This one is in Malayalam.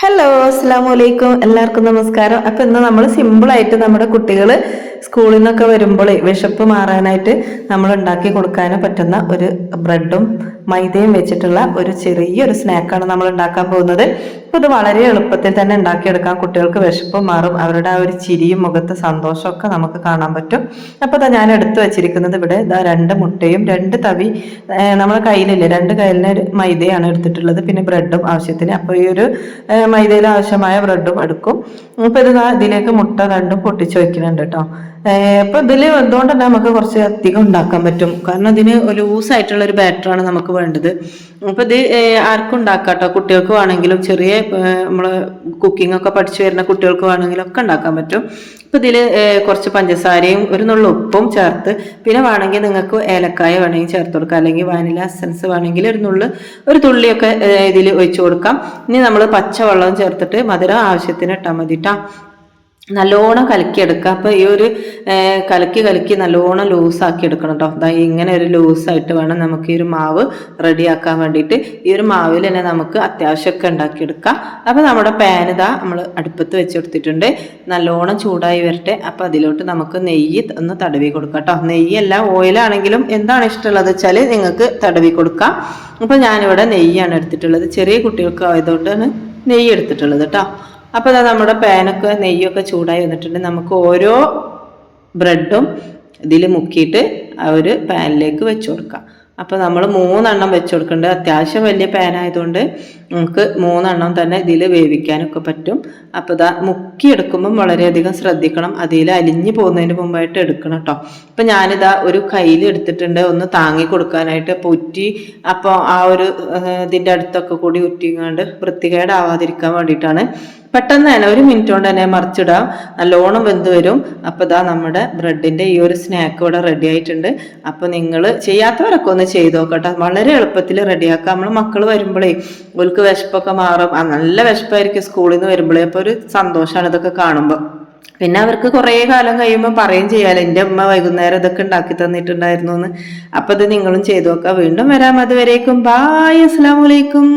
ഹലോ അസ്സാം വലൈക്കും എല്ലാവർക്കും നമസ്കാരം. അപ്പൊ ഇന്ന് നമ്മൾ സിമ്പിളായിട്ട് നമ്മുടെ കുട്ടികൾ സ്കൂളിൽ നിന്നൊക്കെ വരുമ്പോൾ വിശപ്പ് മാറാനായിട്ട് നമ്മൾ ഉണ്ടാക്കി കൊടുക്കാൻ പറ്റുന്ന ഒരു ബ്രെഡും മൈദയും വെച്ചിട്ടുള്ള ഒരു ചെറിയൊരു സ്നാക്കാണ് നമ്മൾ ഉണ്ടാക്കാൻ പോകുന്നത്. ഇത് വളരെ എളുപ്പത്തിൽ തന്നെ ഉണ്ടാക്കിയെടുക്കാം. കുട്ടികൾക്ക് വിശപ്പ് മാറും. അവരുടെ ആ ഒരു ചിരിയും മുഖത്ത് സന്തോഷമൊക്കെ നമുക്ക് കാണാൻ പറ്റും. അപ്പോൾ ഞാൻ എടുത്തു വെച്ചിരിക്കുന്നത് ഇവിടെ ഇതാ രണ്ട് മുട്ടയും രണ്ട് തവി നമ്മുടെ കയ്യിലില്ലേ രണ്ട് കയ്യിലിന് മൈദയാണ് എടുത്തിട്ടുള്ളത്. പിന്നെ ബ്രെഡും ആവശ്യത്തിന്. അപ്പോൾ ഈ ഒരു മൈദയിൽ ആവശ്യമായ ബ്രെഡും എടുക്കും. അപ്പോൾ ഇത് ഇതിലേക്ക് മുട്ട രണ്ടും പൊട്ടിച്ചു വെക്കുന്നുണ്ട് കേട്ടോ. അപ്പോൾ ഇതിൽ എന്തുകൊണ്ട് തന്നെ നമുക്ക് കുറച്ച് അധികം ഉണ്ടാക്കാൻ പറ്റും. കാരണം ഇതിന് ലൂസ് ആയിട്ടുള്ള ഒരു ബാറ്ററാണ് നമുക്ക് വേണ്ടത്. അപ്പോൾ ഇത് ആർക്കും ഉണ്ടാക്കാം കേട്ടോ കുട്ടികൾക്ക് വേണമെങ്കിലും ചെറിയ നമ്മൾ കുക്കിംഗ് ഒക്കെ പഠിച്ചു വരുന്ന കുട്ടികൾക്ക് വേണമെങ്കിലും ഒക്കെ ഉണ്ടാക്കാൻ പറ്റും. അപ്പോൾ ഇതിൽ കുറച്ച് പഞ്ചസാരയും ഒരു നുള്ള ഉപ്പും ചേർത്ത് പിന്നെ വേണമെങ്കിൽ നിങ്ങൾക്ക് ഏലക്കായ വേണമെങ്കിൽ ചേർത്ത് കൊടുക്കാം. അല്ലെങ്കിൽ വാനില എസൻസ് വേണമെങ്കിൽ ഒരു നുള്ളു ഒരു തുള്ളിയൊക്കെ ഇതിൽ ഒഴിച്ചു കൊടുക്കാം. ഇനി നമ്മൾ പച്ചവെള്ളം ചേർത്തിട്ട് മധുരം ആവശ്യത്തിന് ഇട്ടാൽ മതി ട്ടാ നല്ലോണം കലക്കിയെടുക്കുക. അപ്പോൾ ഈ ഒരു കലക്കി കലക്കി നല്ലോണം ലൂസാക്കി എടുക്കണം കേട്ടോ അതാ ഇങ്ങനെ ഒരു ലൂസായിട്ട് വേണം നമുക്ക് ഈ ഒരു മാവ് റെഡിയാക്കാൻ വേണ്ടിയിട്ട്. ഈ ഒരു മാവിൽ തന്നെ നമുക്ക് അത്യാവശ്യമൊക്കെ ഉണ്ടാക്കിയെടുക്കാം. അപ്പോൾ നമ്മുടെ പാൻ നമ്മൾ അടുപ്പത്ത് വെച്ചെടുത്തിട്ടുണ്ട് നല്ലോണം ചൂടായി വരട്ടെ. അപ്പോൾ അതിലോട്ട് നമുക്ക് നെയ്യ് ഒന്ന് തടവി കൊടുക്കാം കേട്ടോ നെയ്യല്ല ഓയിലാണെങ്കിലും എന്താണ് ഇഷ്ടമുള്ളത് വെച്ചാൽ നിങ്ങൾക്ക് തടവി കൊടുക്കാം. അപ്പോൾ ഞാനിവിടെ നെയ്യാണ് എടുത്തിട്ടുള്ളത്. ചെറിയ കുട്ടികൾക്ക് ആയതുകൊണ്ടാണ് നെയ്യ് എടുത്തിട്ടുള്ളത് കേട്ടോ അപ്പോൾ ഇതാ നമ്മുടെ പാനൊക്കെ നെയ്യൊക്കെ ചൂടായി വന്നിട്ടുണ്ട്. നമുക്ക് ഓരോ ബ്രെഡും ഇതിൽ മുക്കിയിട്ട് ഒരു പാനിലേക്ക് വെച്ച് കൊടുക്കാം. അപ്പോൾ നമ്മൾ മൂന്നെണ്ണം വെച്ച് കൊടുക്കേണ്ടത് അത്യാവശ്യം വലിയ പാനായതുകൊണ്ട് നമുക്ക് മൂന്നെണ്ണം തന്നെ ഇതിൽ വേവിക്കാനൊക്കെ പറ്റും. അപ്പോൾ ഇതാ മുക്കിയെടുക്കുമ്പം വളരെയധികം ശ്രദ്ധിക്കണം. അതിൽ അലിഞ്ഞു പോകുന്നതിന് മുമ്പായിട്ട് എടുക്കണം കേട്ടോ അപ്പം ഞാനിതാ ഒരു കയ്യിൽ എടുത്തിട്ടുണ്ട്. ഒന്ന് താങ്ങി കൊടുക്കാനായിട്ട് അപ്പോൾ ഉറ്റി അപ്പോൾ ആ ഒരു ഇതിന്റെ അടുത്തൊക്കെ കൂടി ഉറ്റിങ്ങാണ്ട് വൃത്തികേടാവാതിരിക്കാൻ വേണ്ടിയിട്ടാണ്. പെട്ടെന്ന് തന്നെ ഒരു മിനിറ്റ് കൊണ്ട് തന്നെ മറിച്ചിടാം. നല്ലോണം വെന്ത് വരും. അപ്പോൾ ഇതാ നമ്മുടെ ബ്രെഡിന്റെ ഈ ഒരു സ്നാക്ക് ഇവിടെ റെഡി ആയിട്ടുണ്ട്. അപ്പോൾ നിങ്ങൾ ചെയ്യാത്തവരൊക്കെ ഒന്ന് ചെയ്ത് നോക്കട്ടെ. വളരെ എളുപ്പത്തിൽ റെഡിയാക്കാം. നമ്മൾ മക്കൾ വരുമ്പോഴേ ഓൾക്ക് വിശപ്പൊക്കെ മാറും. നല്ല വിശപ്പായിരിക്കും സ്കൂളിൽ നിന്ന് വരുമ്പോഴേ. അപ്പോൾ ഒരു സന്തോഷമാണ് ഇതൊക്കെ കാണുമ്പോൾ പിന്നെ അവർക്ക് കുറേ കാലം കഴിയുമ്പോൾ പറയും ചെയ്യാലോ എന്റെ അമ്മ വൈകുന്നേരം ഇതൊക്കെ ഉണ്ടാക്കി തന്നിട്ടുണ്ടായിരുന്നു എന്ന്. അപ്പോൾ ഇത് നിങ്ങളും ചെയ്തു നോക്കാം വീണ്ടും വരാം. അതുവരേക്കും. ബായ്. അസ്സാം വലൈക്കും